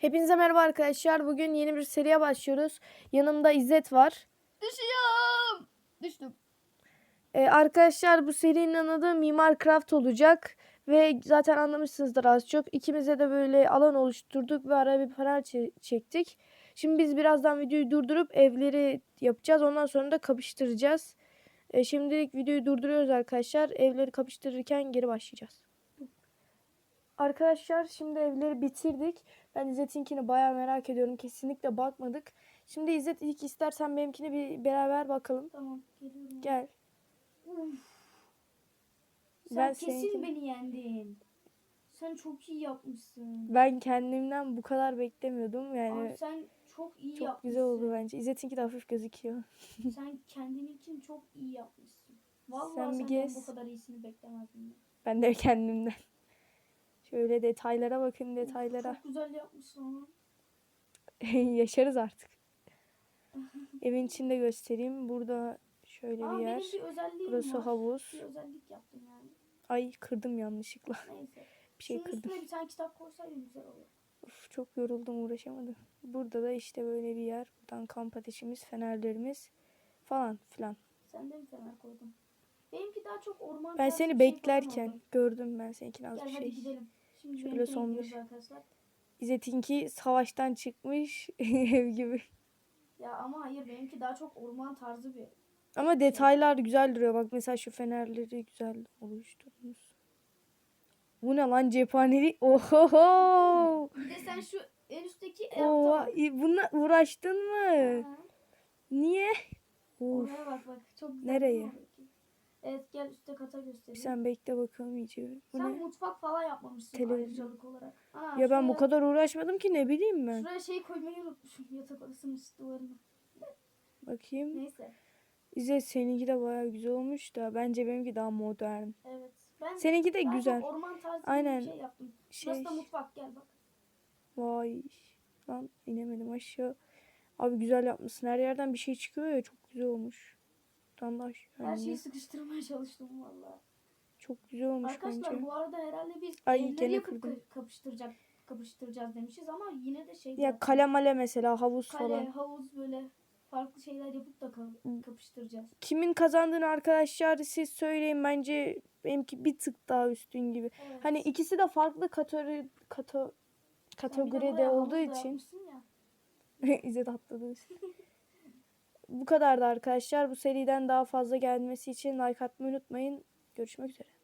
Hepinize merhaba arkadaşlar. Bugün yeni bir seriye başlıyoruz. Yanımda İzzet var. Düşüyorum. Düştüm. Ee, arkadaşlar bu serinin adı Mimar Craft olacak. Ve zaten anlamışsınızdır az çok. İkimize de böyle alan oluşturduk ve araya bir panel çe- çektik. Şimdi biz birazdan videoyu durdurup evleri yapacağız. Ondan sonra da kapıştıracağız. Ee, şimdilik videoyu durduruyoruz arkadaşlar. Evleri kapıştırırken geri başlayacağız. Arkadaşlar şimdi evleri bitirdik. Ben İzzet'inkini bayağı merak ediyorum. Kesinlikle bakmadık. Şimdi İzzet ilk istersen benimkini bir beraber bakalım. Tamam geliyorum. Gel. Sen Ben kesin seninkini- beni yendin. Sen çok iyi yapmışsın. Ben kendimden bu kadar beklemiyordum. Yani Abi sen çok iyi çok yapmışsın. güzel oldu bence. İzzet'inki de hafif gözüküyor. Sen kendin için çok iyi yapmışsın. Vallahi Sen bir senden gez. bu kadar iyisini beklemezdim. Ben de kendimden. Şöyle detaylara bakın detaylara. Çok güzel yapmışsın ama. Yaşarız artık. Evin içinde göstereyim. Burada şöyle Ama bir benim yer. bir özelliğim Burası var. havuz. Bir özellik yaptım yani. Ay kırdım yanlışlıkla. Neyse. Bir şey Şunun kırdım. üstüne bir tane kitap koysaydın güzel olur. Of, çok yoruldum uğraşamadım. Burada da işte böyle bir yer. Buradan kamp ateşimiz, fenerlerimiz falan filan. Sen de mi fener koydun? Benimki daha çok orman Ben seni bir şey beklerken koymadım. gördüm ben seninkini az Gel bir hadi şey. gidelim. Şimdi Şöyle benimkine son gidiyoruz bir- arkadaşlar. İzzet'inki savaştan çıkmış ev gibi. Ya ama hayır benimki daha çok orman tarzı bir. Ama detaylar güzel duruyor. Bak mesela şu fenerleri güzel oluşturmuş. Bu ne lan cephaneli? Oho! Bir de sen şu en üstteki Oha! Bununla uğraştın mı? Ha, Niye? Of. Oraya bak bak. Çok güzel. Nereye? oradaki? Evet gel üstte kata göstereyim. Sen bekle bakalım iyice. Bu Sen ne? mutfak falan yapmamışsın Televizyon. ayrıcalık olarak. Aa, Ya ben bu şuraya- kadar uğraşmadım ki ne bileyim ben. Şuraya şey koymayı unutmuşum yatak odasının üst duvarına. Bakayım. Neyse. İzzet seninki de bayağı güzel olmuş da bence benimki daha modern. Evet. Ben Seninki de güzel. orman tarzı Aynen. bir şey yaptım. Şey Burası da mutfak gel bak. vay. Lan inemedim aşağı. Abi güzel yapmışsın. Her yerden bir şey çıkıyor ya çok güzel olmuş. Da aşağı Her şeyi sıkıştırmaya çalıştım valla. Çok güzel olmuş Arkadaşlar bence. bu arada herhalde biz Ay, evleri gene yapıp kırdım. ka- kapıştıracak kapıştıracağız demişiz ama yine de şey Ya kale male mesela havuz Kale, falan. havuz böyle farklı şeyler yapıp da ka- kapıştıracağız. Kimin kazandığını arkadaşlar siz söyleyin. Bence benimki bir tık daha üstün gibi. Evet. Hani ikisi de farklı kategori kato, kategoride olduğu için. İzzet atladı. Bu kadardı arkadaşlar. Bu seriden daha fazla gelmesi için like atmayı unutmayın. Görüşmek üzere.